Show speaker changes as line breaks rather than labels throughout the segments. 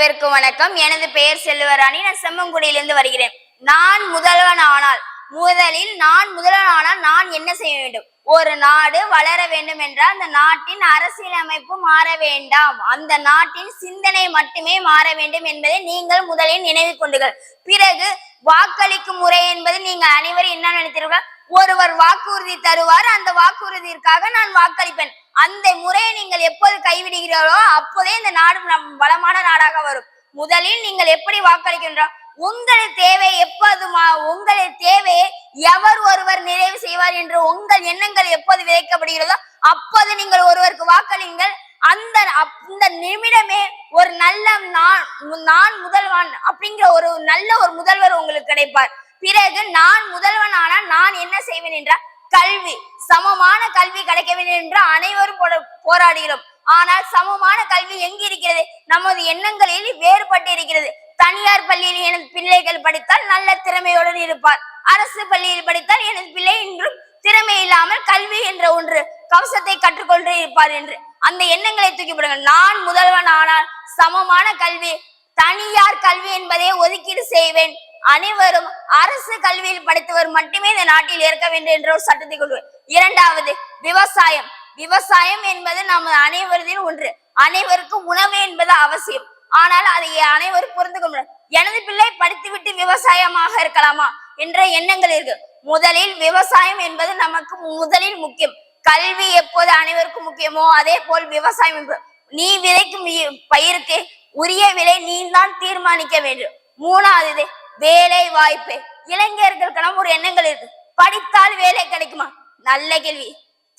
அனைவருக்கும் வணக்கம். எனது பெயர் செல்வராணி. நான் செம்மங்குடியிலிருந்து வருகிறேன். நான் முதல்வன் ஆனால் முதலில் நான் முதல்வன் ஆனால் நான் என்ன செய்ய வேண்டும்? ஒரு நாடு வளர வேண்டும் என்றால் அந்த நாட்டின் அரசியலமைப்பு மாற வேண்டாம். அந்த நாட்டின் சிந்தனை மட்டுமே மாற வேண்டும் என்பதை நீங்கள் முதலில் நினைவு கொண்டுகள் பிறகு வாக்களிக்கும் முறை என்பது நீங்கள் அனைவரும் என்ன நினைத்தீர்கள்? ஒருவர் வாக்குறுதி தருவார். அந்த வாக்குறுதிற்காக நான் வாக்களிப்பேன். அந்த முறையை நீங்கள் எப்போ கைவிடுகிறீர்களோ அப்போதே இந்த நாடு நம் வளமான நாடாக வரும். முதலில் நீங்கள் எப்படி வாக்களிக்கின்றோம்? உங்கள் தேவை எப்போது உங்களின் உங்கள் தேவையை எவர் ஒருவர் நிறைவு செய்வார் என்று உங்கள் எண்ணங்கள் எப்போது விதைக்கப்படுகிறதோ அப்போது நீங்கள் ஒருவருக்கு வாக்களிங்கள். அந்த அந்த நிமிடமே ஒரு நல்ல நான் நான் முதல்வன் அப்படிங்கிற ஒரு நல்ல ஒரு முதல்வர் உங்களுக்கு கிடைப்பார். பிறகு நான் முதல்வன் ஆனால் நான் என்ன செய்வேன் என்றால் கல்வி சமமான கல்வி கிடைக்க வேண்டும் என்று அனைவரும் போராடுகிறோம். ஆனால் சமமான கல்வி எங்கு இருக்கிறது? நமது எண்ணங்களில் வேறுபட்டு இருக்கிறது. தனியார் பள்ளியில் எனது பிள்ளைகள் படித்தால் நல்ல திறமையுடன் இருப்பார். அரசு பள்ளியில் படித்தால் எனது பிள்ளை இன்றும் திறமை இல்லாமல் கல்வி என்ற ஒன்று கவசத்தை கற்றுக்கொண்டு இருப்பார் என்று. அந்த எண்ணங்களை தூக்கிவிடுங்கள் நான் முதல்வன் ஆனால் சமமான கல்வி தனியார் கல்வி என்பதை ஒதுக்கீடு செய்வேன். அனைவரும் அரசு கல்வியில் படித்தவர் மட்டுமே இந்த நாட்டில் இருக்க வேண்டும் என்ற ஒரு சட்டத்தை கொள்வேன் இரண்டாவது விவசாயம். விவசாயம் என்பது நமது அனைவரின் ஒன்று. அனைவருக்கும் உணவு என்பது அவசியம். ஆனால் அதை அனைவரும் புரிந்து கொள்ள எனது பிள்ளை படித்துவிட்டு விவசாயமாக இருக்கலாமா என்ற எண்ணங்கள் இருக்கு. முதலில் விவசாயம் என்பது நமக்கு முதலில் முக்கியம். கல்வி எப்போது அனைவருக்கும் முக்கியமோ அதே போல் விவசாயம் என்பது. நீ விதைக்கும் பயிருக்கு உரிய விலை நீ தான் தீர்மானிக்க வேண்டும். மூணாவது வேலை வாய்ப்பு. இளைஞர்களுக்கெல்லாம் ஒரு எண்ணங்கள் இருக்கு. படித்தால் வேலை கிடைக்குமா? நல்ல கேள்வி.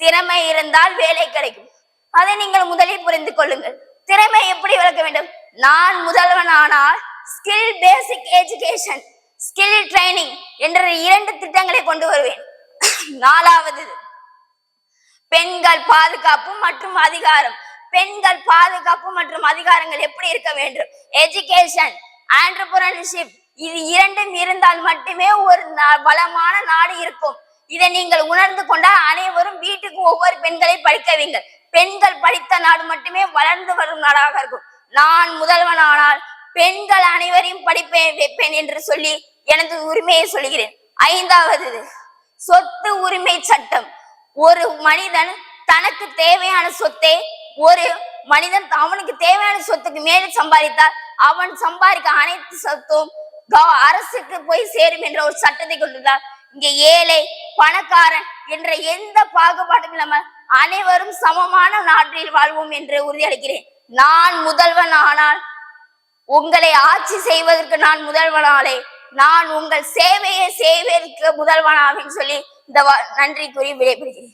திறமை இருந்தால் வேலை கிடைக்கும். அதை நீங்கள் முதலில் புரிந்து கொள்ளுங்கள். திறமை எப்படி வளர்க்க வேண்டும்? நான் முதல்வன் ஆனால் skill basic education skill training என்ற இரண்டு திட்டங்களை கொண்டு வருவேன். நாலாவது பெண்கள் பாதுகாப்பு மற்றும் அதிகாரம். பெண்கள் பாதுகாப்பு மற்றும் அதிகாரங்கள் எப்படி இருக்க வேண்டும்? எஜுகேஷன் ஆண்டர்பிரனர்ஷிப் இது இரண்டும் இருந்தால் மட்டுமே ஒரு நா- வளமான நாடு இருக்கும். இதை நீங்கள் உணர்ந்து கொண்டால் அனைவரும் வீட்டுக்கு ஒவ்வொரு பெண்களை படிக்க வைங்கள் பெண்கள் படித்த நாடு மட்டுமே வளர்ந்து வரும் நாடாக இருக்கும். நான் முதல்வனானால் பெண்கள் அனைவரையும் படிப்பேன் வைப்பேன் என்று சொல்லி எனது உரிமையை சொல்கிறேன். ஐந்தாவது சொத்து உரிமை சட்டம். ஒரு மனிதன் தனக்கு தேவையான சொத்தை ஒரு மனிதன் அவனுக்கு தேவையான சொத்துக்கு மேலே சம்பாதித்தால் அவன் சம்பாதிக்க அனைத்து சொத்தும் அரசுக்கு போய் சேரும் என்ற ஒரு சட்டத்தை கொண்டுள்ளார். இங்க ஏழை பணக்காரன் என்ற எந்த பாகுபாடும் இல்லாமல் அனைவரும் சமமான நாட்டில் வாழ்வோம் என்று உறுதியளிக்கிறேன். நான் முதல்வன் ஆனால் உங்களை ஆட்சி செய்வதற்கு நான் முதல்வனாலே நான் உங்கள் சேவையை செய்வதற்கு முதல்வனாவேன்னு சொல்லி இந்த வா- நன்றி கூறி விடைபெறுகிறேன்.